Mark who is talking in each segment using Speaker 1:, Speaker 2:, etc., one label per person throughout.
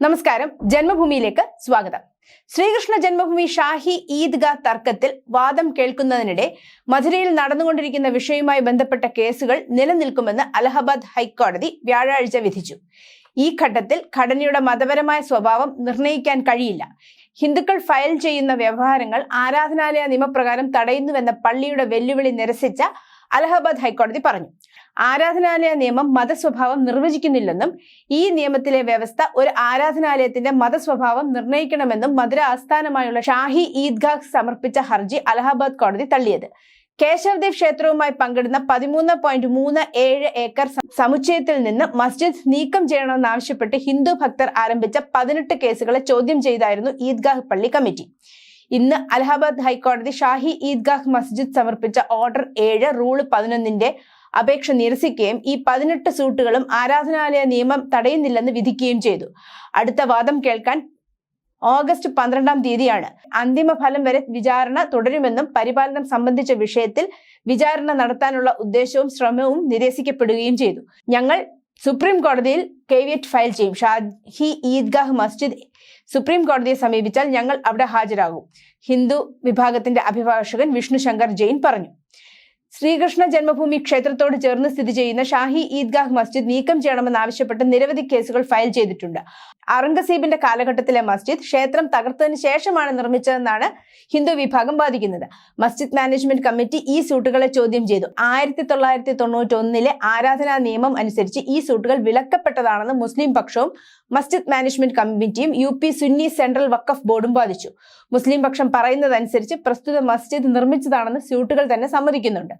Speaker 1: നമസ്കാരം. ജന്മഭൂമിയിലേക്ക് സ്വാഗതം. ശ്രീകൃഷ്ണ ജന്മഭൂമി ഷാഹി ഈദ്ഗ തർക്കത്തിൽ വാദം കേൾക്കുന്നതിനിടെ മധുരയിൽ നടന്നുകൊണ്ടിരിക്കുന്ന വിഷയവുമായി ബന്ധപ്പെട്ട കേസുകൾ നിലനിൽക്കുമെന്ന് അലഹബാദ് ഹൈക്കോടതി വ്യാഴാഴ്ച വിധിച്ചു. ഈ ഘട്ടത്തിൽ ഘടനയുടെ മതപരമായ സ്വഭാവം നിർണയിക്കാൻ കഴിയില്ല. ഹിന്ദുക്കൾ ഫയൽ ചെയ്യുന്ന വ്യവഹാരങ്ങൾ ആരാധനാലയ നിയമപ്രകാരം തടയുന്നുവെന്ന പള്ളിയുടെ വെല്ലുവിളി നിരസിച്ച അലഹബാദ് ഹൈക്കോടതി പറഞ്ഞു. ആരാധനാലയ നിയമം മതസ്വഭാവം നിർവചിക്കുന്നില്ലെന്നും ഈ നിയമത്തിലെ വ്യവസ്ഥ ഒരു ആരാധനാലയത്തിന്റെ മതസ്വഭാവം നിർണയിക്കണമെന്നും മധുര ആസ്ഥാനമായുള്ള ഷാഹി ഈദ്ഗാഹ് സമർപ്പിച്ച ഹർജി അലഹബാദ് കോടതി തള്ളിയത്. കേശവദേവ് ക്ഷേത്രവുമായി പങ്കിടുന്ന പതിമൂന്ന് പോയിന്റ് മൂന്ന് ഏഴ് ഏക്കർ സമുച്ചയത്തിൽ നിന്ന് മസ്ജിദ് നീക്കം ചെയ്യണമെന്നാവശ്യപ്പെട്ട് ഹിന്ദു ഭക്തർ ആരംഭിച്ച പതിനെട്ട് കേസുകളെ ചോദ്യം ചെയ്തായിരുന്നു ഈദ്ഗാഹ് പള്ളി കമ്മിറ്റി. ഇന്ന് അലഹാബാദ് ഹൈക്കോടതി ഷാഹി ഈദ്ഗാഹ് മസ്ജിദ് സമർപ്പിച്ച ഓർഡർ ഏഴ് റൂൾ പതിനൊന്നിന്റെ അപേക്ഷ നിരസിക്കുകയും ഈ പതിനെട്ട് സൂട്ടുകളും ആരാധനാലയ നിയമം തടയുന്നില്ലെന്ന് വിധിക്കുകയും ചെയ്തു. അടുത്ത വാദം കേൾക്കാൻ ഓഗസ്റ്റ് പന്ത്രണ്ടാം തീയതിയാണ്. അന്തിമ ഫലം വരെ വിചാരണ തുടരുമെന്നും പരിപാലനം സംബന്ധിച്ച വിഷയത്തിൽ വിചാരണ നടത്താനുള്ള ഉദ്ദേശവും ശ്രമവും നിരസിക്കപ്പെടുകയും ചെയ്തു. ഞങ്ങൾ സുപ്രീം കോടതിയിൽ കേവിയറ്റ് ഫയൽ ചെയ്യും. ഷാഹി ഈദ്ഗാഹ് മസ്ജിദ് സുപ്രീം കോടതിയെ സമീപിച്ചാൽ ഞങ്ങൾ അവിടെ ഹാജരാകും. ഹിന്ദു വിഭാഗത്തിന്റെ അഭിഭാഷകൻ വിഷ്ണു ശങ്കർ ജെയിൻ പറഞ്ഞു. ശ്രീകൃഷ്ണ ജന്മഭൂമി ക്ഷേത്രത്തോട് ചേർന്ന് സ്ഥിതി ചെയ്യുന്ന ഷാഹി ഈദ്ഗാഹ് മസ്ജിദ് നീക്കം ചെയ്യണമെന്നാവശ്യപ്പെട്ട് നിരവധി കേസുകൾ ഫയൽ ചെയ്തിട്ടുണ്ട്. ഔറംഗസീബിന്റെ കാലഘട്ടത്തിലെ മസ്ജിദ് ക്ഷേത്രം തകർത്തതിന് ശേഷമാണ് നിർമ്മിച്ചതെന്നാണ് ഹിന്ദു വിഭാഗം വാദിക്കുന്നത്. മസ്ജിദ് മാനേജ്മെന്റ് കമ്മിറ്റി ഈ സൂട്ടുകളെ ചോദ്യം ചെയ്തു. ആയിരത്തി തൊള്ളായിരത്തി തൊണ്ണൂറ്റി ഒന്നിലെ ആരാധനാ നിയമം അനുസരിച്ച് ഈ സൂട്ടുകൾ വിലക്കപ്പെട്ടതാണെന്ന് മുസ്ലിം പക്ഷവും മസ്ജിദ് മാനേജ്മെന്റ് കമ്മിറ്റിയും U P Sunni central Waqf ബോർഡും വാദിച്ചു. മുസ്ലിം പക്ഷം പറയുന്നതനുസരിച്ച് പ്രസ്തുത മസ്ജിദ് നിർമ്മിച്ചതാണെന്ന് സ്യൂട്ടുകൾ തന്നെ സമ്മതിക്കുന്നുണ്ട്.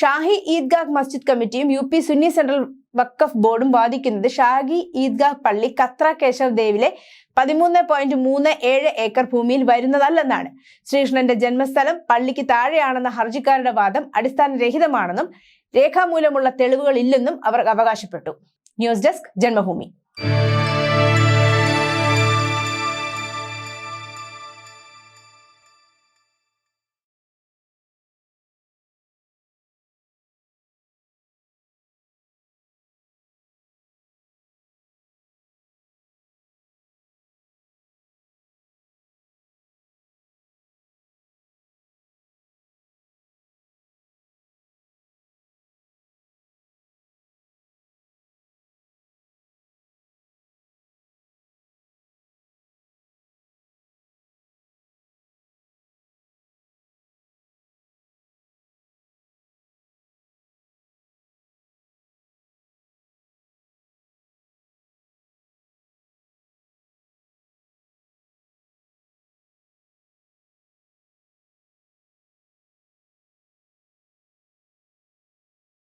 Speaker 1: ഷാഹി ഈദ്ഗാഹ് മസ്ജിദ് കമ്മിറ്റിയും U P Sunni central Waqf ബോർഡും വാദിക്കുന്നത് ഷാഗി ഈദ്ഗാഹ് പള്ളി കത്ര കേശവ് ദേവിലെ പതിമൂന്ന് പോയിന്റ് മൂന്ന് ഏഴ് ഏക്കർ ഭൂമിയിൽ വരുന്നതല്ലെന്നാണ്. ശ്രീകൃഷ്ണന്റെ ജന്മസ്ഥലം പള്ളിക്ക് താഴെയാണെന്ന ഹർജിക്കാരുടെ വാദം അടിസ്ഥാനരഹിതമാണെന്നും രേഖാമൂലമുള്ള തെളിവുകൾ ഇല്ലെന്നും അവർ അവകാശപ്പെട്ടു. News desk Janmabhumi.